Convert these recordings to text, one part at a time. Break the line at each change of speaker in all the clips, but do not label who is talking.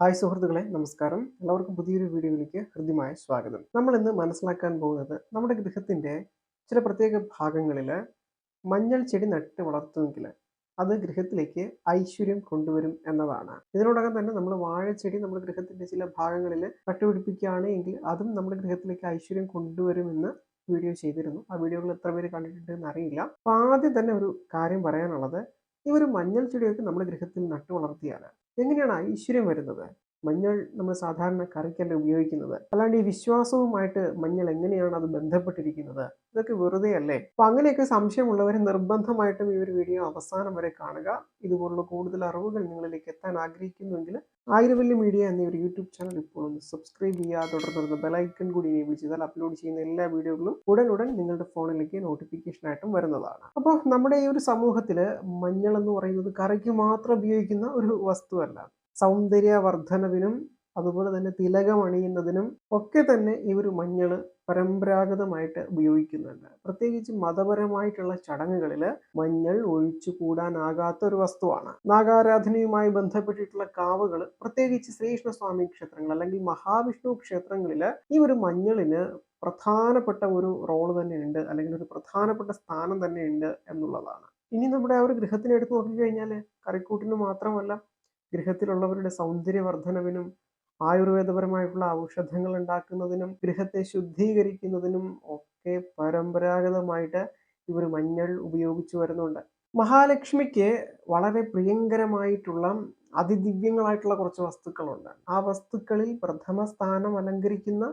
Hi സുഹൃത്തുക്കളെ നമസ്കാരം. എല്ലാവർക്കും പുതിയൊരു വീഡിയോയിലേക്ക് ഹൃദ്യമായ സ്വാഗതം. നമ്മൾ ഇന്ന് മനസ്സിലാക്കാൻ പോകുന്നത് നമ്മുടെ ഗൃഹത്തിന്റെ ചില പ്രത്യേക ഭാഗങ്ങളിൽ മഞ്ഞൾ ചെടി നട്ട് വളർത്തുമെങ്കിൽ അത് ഗൃഹത്തിലേക്ക് ഐശ്വര്യം കൊണ്ടുവരും എന്നതാണ്. ഇതിനോടകം തന്നെ നമ്മൾ വാഴച്ചെടി നമ്മുടെ ഗൃഹത്തിന്റെ ചില ഭാഗങ്ങളിൽ നട്ടുപിടിപ്പിക്കുകയാണ് എങ്കിൽ അതും നമ്മുടെ ഗൃഹത്തിലേക്ക് ഐശ്വര്യം കൊണ്ടുവരുമെന്ന് വീഡിയോ ചെയ്തിരുന്നു. ആ വീഡിയോകൾ എത്ര പേര് കണ്ടിട്ടുണ്ട് എന്ന് അറിയില്ല അപ്പോൾ ആദ്യം തന്നെ ഒരു കാര്യം പറയാനുള്ളത് ഈ ഒരു മഞ്ഞൾ ചെടിയൊക്കെ നമ്മുടെ ഗൃഹത്തിൽ നട്ടു വളർത്തിയാൽ എങ്ങനെയാണ് ഐശ്വര്യം വരുന്നത്? മഞ്ഞൾ നമ്മൾ സാധാരണ കറിക്കല്ല ഉപയോഗിക്കുന്നത്. അല്ലാണ്ട് ഈ വിശ്വാസവുമായിട്ട് മഞ്ഞൾ എങ്ങനെയാണ് അത് ബന്ധപ്പെട്ടിരിക്കുന്നത്? ഇതൊക്കെ വെറുതെ അല്ലേ? അപ്പൊ അങ്ങനെയൊക്കെ സംശയമുള്ളവർ നിർബന്ധമായിട്ടും ഈ ഒരു വീഡിയോ അവസാനം വരെ കാണുക. ഇതുപോലുള്ള കൂടുതൽ അറിവുകൾ നിങ്ങളിലേക്ക് എത്താൻ ആഗ്രഹിക്കുന്നുവെങ്കിൽ ആയുർവല്യ മീഡിയ എന്ന ഒരു യൂട്യൂബ് ചാനൽ ഇപ്പോൾ ഒന്ന് സബ്സ്ക്രൈബ് ചെയ്യുക. തുടർന്ന് ബെലൈക്കൺ കൂടി എനേബിൾ ചെയ്താൽ അപ്ലോഡ് ചെയ്യുന്ന എല്ലാ വീഡിയോകളും ഉടൻ ഉടൻ നിങ്ങളുടെ ഫോണിലേക്ക് നോട്ടിഫിക്കേഷൻ ആയിട്ടും വരുന്നതാണ്. അപ്പോൾ നമ്മുടെ ഈ ഒരു സമൂഹത്തിൽ മഞ്ഞൾ എന്ന് പറയുന്നത് കറിക്ക് മാത്രം ഉപയോഗിക്കുന്ന ഒരു വസ്തുവല്ല സൗന്ദര്യവർദ്ധനവിനും അതുപോലെ തന്നെ തിലകമണിയുന്നതിനും ഒക്കെ തന്നെ ഈ ഒരു മഞ്ഞൾ പരമ്പരാഗതമായിട്ട് ഉപയോഗിക്കുന്നുണ്ട്. പ്രത്യേകിച്ച് മതപരമായിട്ടുള്ള ചടങ്ങുകളിൽ മഞ്ഞൾ ഒഴിച്ചു കൂടാനാകാത്ത ഒരു വസ്തുവാണ്. നാഗാരാധനയുമായി ബന്ധപ്പെട്ടിട്ടുള്ള കാവുകൾ പ്രത്യേകിച്ച് ശ്രീകൃഷ്ണസ്വാമി ക്ഷേത്രങ്ങൾ അല്ലെങ്കിൽ മഹാവിഷ്ണു ക്ഷേത്രങ്ങളിൽ ഈ ഒരു മഞ്ഞളിന് പ്രധാനപ്പെട്ട ഒരു റോൾ തന്നെയുണ്ട് അല്ലെങ്കിൽ ഒരു പ്രധാനപ്പെട്ട സ്ഥാനം തന്നെയുണ്ട് എന്നുള്ളതാണ്. ഇനി നമ്മുടെ ആ ഒരു ഗൃഹത്തിനെ എടുത്ത് നോക്കിക്കഴിഞ്ഞാൽ കറിക്കൂട്ടിന് മാത്രമല്ല ഗൃഹത്തിലുള്ളവരുടെ സൗന്ദര്യവർദ്ധനവിനും ആയുർവേദപരമായിട്ടുള്ള ഔഷധങ്ങൾ ഉണ്ടാക്കുന്നതിനും ഗൃഹത്തെ ശുദ്ധീകരിക്കുന്നതിനും ഒക്കെ പരമ്പരാഗതമായിട്ട് ഇവർ മഞ്ഞൾ ഉപയോഗിച്ചു വരുന്നുണ്ട്. മഹാലക്ഷ്മിക്ക് വളരെ പ്രിയങ്കരമായിട്ടുള്ള അതിദിവ്യങ്ങളായിട്ടുള്ള കുറച്ച് വസ്തുക്കളുണ്ട്. ആ വസ്തുക്കളിൽ പ്രഥമ സ്ഥാനം അലങ്കരിക്കുന്ന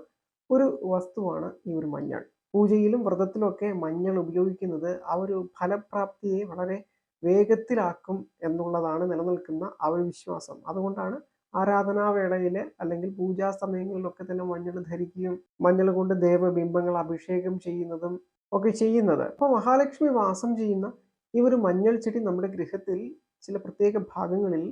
ഒരു വസ്തുവാണ് ഈ ഒരു മഞ്ഞൾ. പൂജയിലും വ്രതത്തിലും ഒക്കെ മഞ്ഞൾ ഉപയോഗിക്കുന്നത് ആ ഒരു ഫലപ്രാപ്തിയെ വളരെ വേഗത്തിലാക്കും എന്നുള്ളതാണ് നിലനിൽക്കുന്ന ആ വിശ്വാസം. അതുകൊണ്ടാണ് ആരാധനാവേളയിൽ അല്ലെങ്കിൽ പൂജാ സമയങ്ങളിലൊക്കെ തന്നെ മഞ്ഞൾ ധരിക്കുകയും മഞ്ഞൾ കൊണ്ട് ദേവബിംബങ്ങൾ അഭിഷേകം ചെയ്യുന്നതും ഒക്കെ ചെയ്യുന്നത്. അപ്പോൾ മഹാലക്ഷ്മി വാസം ചെയ്യുന്ന ഈ ഒരു മഞ്ഞൾ ചെടി നമ്മുടെ ഗൃഹത്തിൽ ചില പ്രത്യേക ഭാഗങ്ങളിൽ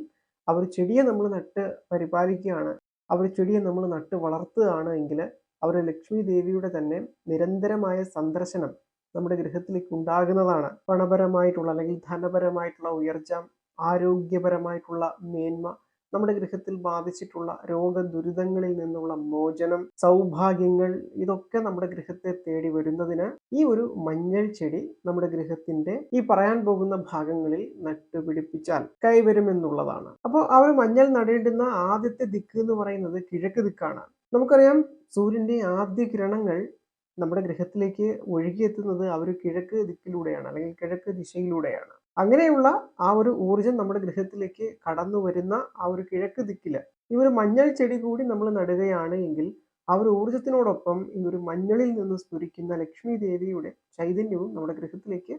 അവർ ചെടിയെ നമ്മൾ നട്ട് പരിപാലിക്കുകയാണ്. അവർ ചെടിയെ നമ്മൾ നട്ട് വളർത്തുകയാണ് എങ്കിൽ അവർ ലക്ഷ്മി ദേവിയുടെ തന്നെ നിരന്തരമായ സന്ദർശനം നമ്മുടെ ഗൃഹത്തിലേക്ക് ഉണ്ടാകുന്നതാണ്. പണപരമായിട്ടുള്ള അല്ലെങ്കിൽ ധനപരമായിട്ടുള്ള ഉയർച്ച ആരോഗ്യപരമായിട്ടുള്ള മേന്മ നമ്മുടെ ഗൃഹത്തിൽ ബാധിച്ചിട്ടുള്ള രോഗ ദുരിതങ്ങളിൽ നിന്നുള്ള മോചനം സൗഭാഗ്യങ്ങൾ ഇതൊക്കെ നമ്മുടെ ഗൃഹത്തെ തേടി വരുന്നതിന് ഈ ഒരു മഞ്ഞൾ ചെടി നമ്മുടെ ഗൃഹത്തിന്റെ ഈ പറയാൻ പോകുന്ന ഭാഗങ്ങളിൽ നട്ടുപിടിപ്പിച്ചാൽ കൈവരുമെന്നുള്ളതാണ്. അപ്പോൾ ആ ഒരു മഞ്ഞൾ നടേണ്ടുന്ന ആദ്യത്തെ ദിക്ക് എന്ന് പറയുന്നത് കിഴക്ക് ദിക്കാണ്. നമുക്കറിയാം സൂര്യന്റെ ആദ്യ കിരണങ്ങൾ നമ്മുടെ ഗ്രഹത്തിലേക്ക് ഒഴുകിയെത്തുന്നത് ഒരു കിഴക്ക് ദിക്കിലൂടെയാണ് അല്ലെങ്കിൽ കിഴക്ക് ദിശയിലൂടെയാണ്. അങ്ങനെയുള്ള ആ ഒരു ഊർജം നമ്മുടെ ഗ്രഹത്തിലേക്ക് കടന്നു വരുന്ന ആ ഒരു കിഴക്ക് ദിക്കിൽ ഈ ഒരു മഞ്ഞൾ ചെടി കൂടി നമ്മൾ നടുകയാണ് എങ്കിൽ ആ ഒരു ഊർജത്തിനോടൊപ്പം ഈ ഒരു മഞ്ഞളിൽ നിന്ന് സ്ഫുരിക്കുന്ന ലക്ഷ്മി ദേവിയുടെ ചൈതന്യവും നമ്മുടെ ഗൃഹത്തിലേക്ക്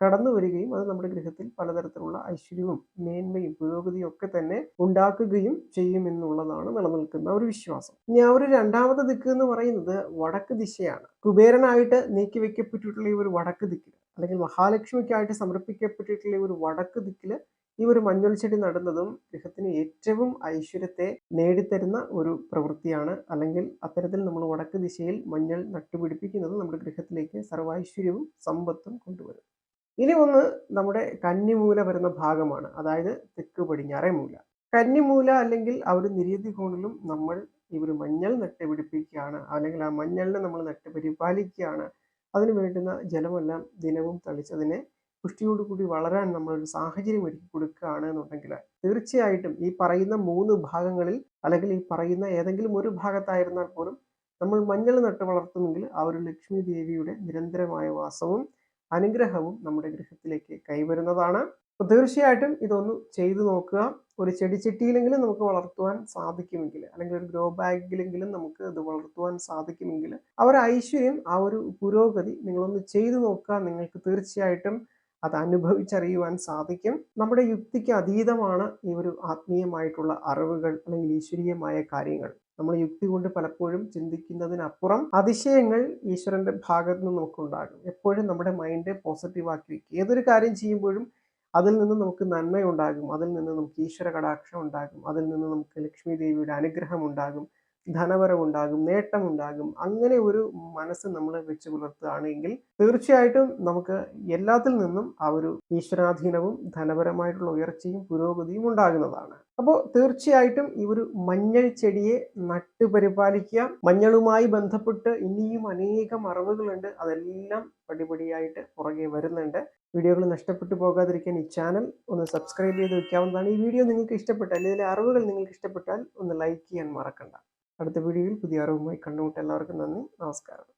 കടന്നു വരികയും അത് നമ്മുടെ ഗൃഹത്തിൽ പലതരത്തിലുള്ള ഐശ്വര്യവും മേന്മയും പുരോഗതിയും ഒക്കെ തന്നെ ഉണ്ടാക്കുകയും ചെയ്യുമെന്നുള്ളതാണ് നിലനിൽക്കുന്ന ഒരു വിശ്വാസം. ഇനി ആ ഒരു രണ്ടാമത്തെ ദിക്ക് എന്ന് പറയുന്നത് വടക്ക് ദിശയാണ്. കുബേരനായിട്ട് നീക്കി വെക്കപ്പെട്ടിട്ടുള്ള ഈ ഒരു വടക്ക് ദിക്കിൽ അല്ലെങ്കിൽ മഹാലക്ഷ്മിക്കായിട്ട് സമർപ്പിക്കപ്പെട്ടിട്ടുള്ള ഒരു വടക്ക് ദിക്കിൽ ഈ ഒരു മഞ്ഞൾ ചെടി നടുന്നതും ഗൃഹത്തിന് ഏറ്റവും ഐശ്വര്യത്തെ നേടിത്തരുന്ന ഒരു പ്രവൃത്തിയാണ്. അല്ലെങ്കിൽ അത്തരത്തിൽ നമ്മൾ വടക്ക് ദിശയിൽ മഞ്ഞൾ നട്ടുപിടിപ്പിക്കുന്നത് നമ്മുടെ ഗൃഹത്തിലേക്ക് സർവൈശ്വര്യവും സമ്പത്തും കൊണ്ടുവരും. ഇനി ഒന്ന് നമ്മുടെ കന്നിമൂല വരുന്ന ഭാഗമാണ്. അതായത് തെക്ക് പടിഞ്ഞാറേ മൂല. കന്നിമൂല അല്ലെങ്കിൽ ആ ഒരു കോണിലും നമ്മൾ ഈ ഒരു മഞ്ഞൾ നട്ടുപിടിപ്പിക്കുകയാണ്. അല്ലെങ്കിൽ ആ മഞ്ഞളിനെ നമ്മൾ നട്ട് പരിപാലിക്കുകയാണ്. അതിന് വേണ്ടുന്ന ജലമെല്ലാം ദിനവും തളിച്ചതിനെ പുഷ്ടിയോടുകൂടി വളരാൻ നമ്മളൊരു സാഹചര്യം ഒരുക്കി കൊടുക്കുകയാണ് എന്നുണ്ടെങ്കിൽ തീർച്ചയായിട്ടും ഈ പറയുന്ന മൂന്ന് ഭാഗങ്ങളിൽ അല്ലെങ്കിൽ ഈ പറയുന്ന ഏതെങ്കിലും ഒരു ഭാഗത്തായിരുന്നാൽ പോലും നമ്മൾ മഞ്ഞൾ നട്ട് വളർത്തുമെങ്കിൽ ആ ഒരു ലക്ഷ്മി ദേവിയുടെ നിരന്തരമായ വാസവും അനുഗ്രഹവും നമ്മുടെ ഗൃഹത്തിലേക്ക് കൈവരുന്നതാണ്. അപ്പോൾ തീർച്ചയായിട്ടും ഇതൊന്ന് ചെയ്തു നോക്കുക. ഒരു ചെടി ചെടിച്ചട്ടിയിലെങ്കിലും നമുക്ക് വളർത്തുവാൻ സാധിക്കുമെങ്കിൽ അല്ലെങ്കിൽ ഒരു ഗ്രോ ബാഗിലെങ്കിലും നമുക്ക് ഇത് വളർത്തുവാൻ സാധിക്കുമെങ്കിൽ ആ ഒരു ഐശ്വര്യം ആ ഒരു പുരോഗതി നിങ്ങളൊന്ന് ചെയ്തു നോക്കുക. നിങ്ങൾക്ക് തീർച്ചയായിട്ടും അത് അനുഭവിച്ചറിയുവാൻ സാധിക്കും. നമ്മുടെ യുക്തിക്ക് അതീതമാണ് ഈ ഒരു ആത്മീയമായിട്ടുള്ള അറിവുകൾ അല്ലെങ്കിൽ ഈശ്വരീയമായ കാര്യങ്ങൾ. നമ്മൾ യുക്തി കൊണ്ട് പലപ്പോഴും ചിന്തിക്കുന്നതിനപ്പുറം അതിശയങ്ങൾ ഈശ്വരന്റെ ഭാഗത്ത് നിന്ന് നമുക്കുണ്ടാകും. എപ്പോഴും നമ്മുടെ മൈൻഡ് പോസിറ്റീവ് ആക്കി വെക്കുക. ഏതൊരു കാര്യം ചെയ്യുമ്പോഴും അതിൽ നിന്ന് നമുക്ക് നന്മയുണ്ടാകും. അതിൽ നിന്ന് നമുക്ക് ഈശ്വര കടാക്ഷം ഉണ്ടാകും. അതിൽ നിന്ന് നമുക്ക് ലക്ഷ്മി ദേവിയുടെ അനുഗ്രഹം ഉണ്ടാകും. ധനവരവുണ്ടാകും നേട്ടമുണ്ടാകും. അങ്ങനെ ഒരു മനസ്സ് നമ്മൾ വെച്ച് പുലർത്തുകയാണെങ്കിൽ തീർച്ചയായിട്ടും നമുക്ക് എല്ലാത്തിൽ നിന്നും ആ ഒരു ഈശ്വരാധീനവും ധനപരമായിട്ടുള്ള ഉയർച്ചയും പുരോഗതിയും ഉണ്ടാകുന്നതാണ്. അപ്പോൾ തീർച്ചയായിട്ടും ഈ ഒരു മഞ്ഞൾ ചെടിയെ നട്ടുപരിപാലിക്കുക മഞ്ഞളുമായി ബന്ധപ്പെട്ട് ഇനിയും അനേകം അറിവുകളുണ്ട്. അതെല്ലാം പടിപടിയായിട്ട് പുറകെ വരുന്നുണ്ട്. വീഡിയോകൾ നഷ്ടപ്പെട്ടു പോകാതിരിക്കാൻ ഈ ചാനൽ ഒന്ന് സബ്സ്ക്രൈബ് ചെയ്ത് വെക്കാവുന്നതാണ്. ഈ വീഡിയോ നിങ്ങൾക്ക് ഇഷ്ടപ്പെട്ടാൽ ഇതിലെ അറിവുകൾ നിങ്ങൾക്ക് ഇഷ്ടപ്പെട്ടാൽ ഒന്ന് ലൈക്ക് ചെയ്യാൻ മറക്കണ്ട. അടുത്ത വീഡിയോയിൽ പുതിയ അറിവുമായി കണ്ടുമുട്ട എല്ലാവർക്കും നന്ദി. നമസ്കാരം.